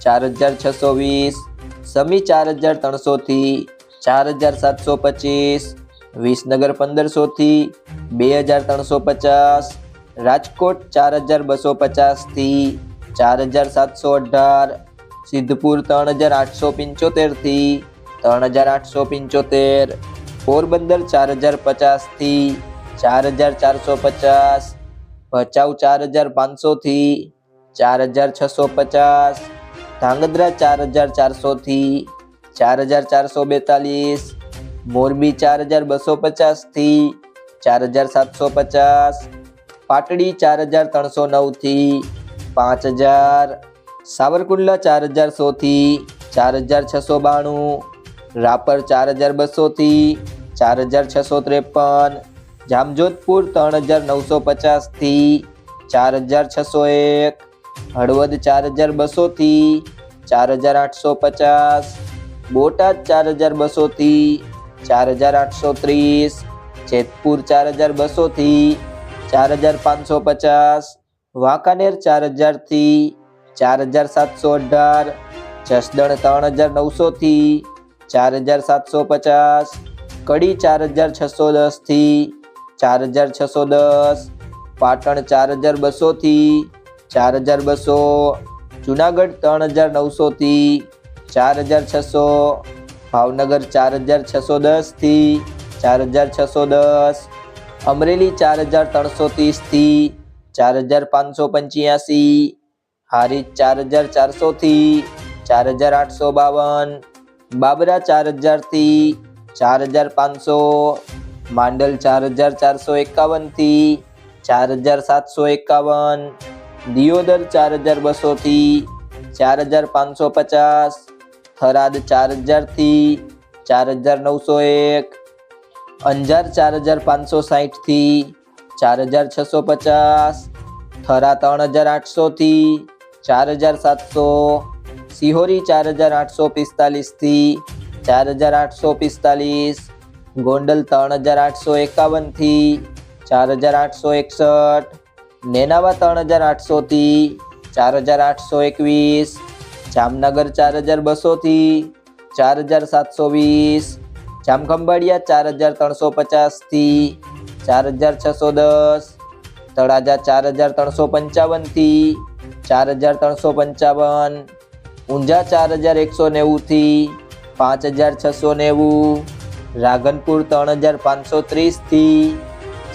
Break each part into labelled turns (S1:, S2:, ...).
S1: ચાર હજાર છસો વીસ સમી ચાર હજાર ત્રણસોથી ચાર હજાર સાતસો પચીસ વિસનગર પંદરસોથી બે હજાર ત્રણસો પચાસ રાજકોટ ચાર હજાર બસો પચાસથી ચાર હજાર સાતસો અઢાર સિદ્ધપુર ત્રણ હજાર આઠસો પંચોતેરથી ત્રણ હજાર આઠસો પંચોતેર પોરબંદર ચાર હજાર પચાસથી ચાર હજાર ચારસો પચાસ ભચાઉ ચાર હજાર પાંચસોથી ચાર હજાર છસો પચાસ ધાંગધ્રા ચાર હજાર ચારસોથી ચાર હજાર ચારસો બેતાલીસ મોરબી ચાર હજાર બસો પચાસથી ચાર હજાર સાતસો પચાસ પાટડી ચાર હજાર ત્રણસો નવથી પાંચ હજાર સાવરકુંડલા ચાર હજાર સોથી ચાર હજાર છસો બાણું રાપર ચાર હજાર બસોથી ચાર હજાર છસો ત્રેપન જામજોધપુર ત્રણ હજાર નવસો પચાસથી ચાર હજાર છસો એક હળવદ ચાર હજાર બસોથી ચાર હજાર આઠસો પચાસ બોટાદ ચાર હજાર બસોથી ચાર હજાર આઠસો ત્રીસ જેતપુર ચાર હજાર બસોથી ચાર હજાર પાંચસો પચાસ વાંકાનેર ચાર હજારથી ચાર હજાર સાતસો અઢાર જસદણ ત્રણ હજાર નવસોથી ચાર હજાર સાતસો પચાસ કડી ચાર હજાર છસો દસથી ચાર હજાર છસો દસ પાટણ ચાર હજાર બસોથી ચાર હજાર બસો જુનાગઢ ત્રણ હજાર નવસોથી ચાર હજાર છસો ભાવનગર ચાર હજાર છસો દસથી ચાર હજાર છસો દસ અમરેલી ચાર હજાર ત્રણસો ત્રીસથી ચાર હજાર પાંચસો પંચ્યાસી હારીજ ચાર હજાર ચારસોથી ચાર હજાર આઠસો બાવન બાબરા ચાર હજારથી ચાર હજાર પાંચસો માંડલ ચાર હજાર ચારસો એકાવનથી ચાર હજાર સાતસો એકાવન દિયોદર ચાર હજાર બસોથી ચાર હજાર પાંચસો પચાસ, થરાદ ચાર હજારથી ચાર હજાર નવસો એક, અંજાર ચાર હજાર પાંચસો સાહીઠથી ચાર હજાર છસો પચાસ, થરા ત્રણ હજાર આઠસોથી ચાર હજાર સાતસો, સિહોરી ચાર હજાર આઠસો પિસ્તાલીસથી ચાર હજાર આઠસો પિસ્તાલીસ, ગોંડલ ત્રણ હજાર આઠસો એકાવનથી ચાર હજાર આઠસો એકસઠ નેનાવા ત્રણ હજાર આઠસોથી ચાર હજાર આઠસો એકવીસ, જામનગર ચાર હજાર બસોથી ચાર હજાર સાતસો વીસ, જામખંભાળિયા ચાર હજાર ત્રણસો પચાસથી ચાર હજાર છસો દસ, તળાજા ચાર હજાર ત્રણસો પંચાવનથી ચાર હજાર ત્રણસો પંચાવન, ઊંઝા ચાર હજાર એકસો નેવુંથી પાંચ હજાર છસો નેવું, રાધનપુર ત્રણ હજાર પાંચસો ત્રીસથી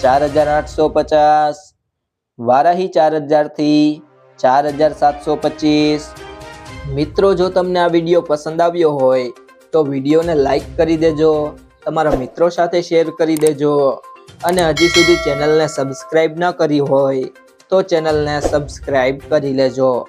S1: ચાર હજાર આઠસો પચાસ વારાહી ચાર હજારથી ચાર હજાર સાતસો પચીસ. મિત્રો, જો તમને આ વીડિયો પસંદ આવ્યો હોય, તો વિડીયોને લાઈક કરી દેજો, તમારા મિત્રો સાથે શેર કરી દેજો, અને હજી સુધી ચેનલને સબસ્ક્રાઈબ ન કરી હોય, તો ચેનલને સબસ્ક્રાઈબ કરી લેજો.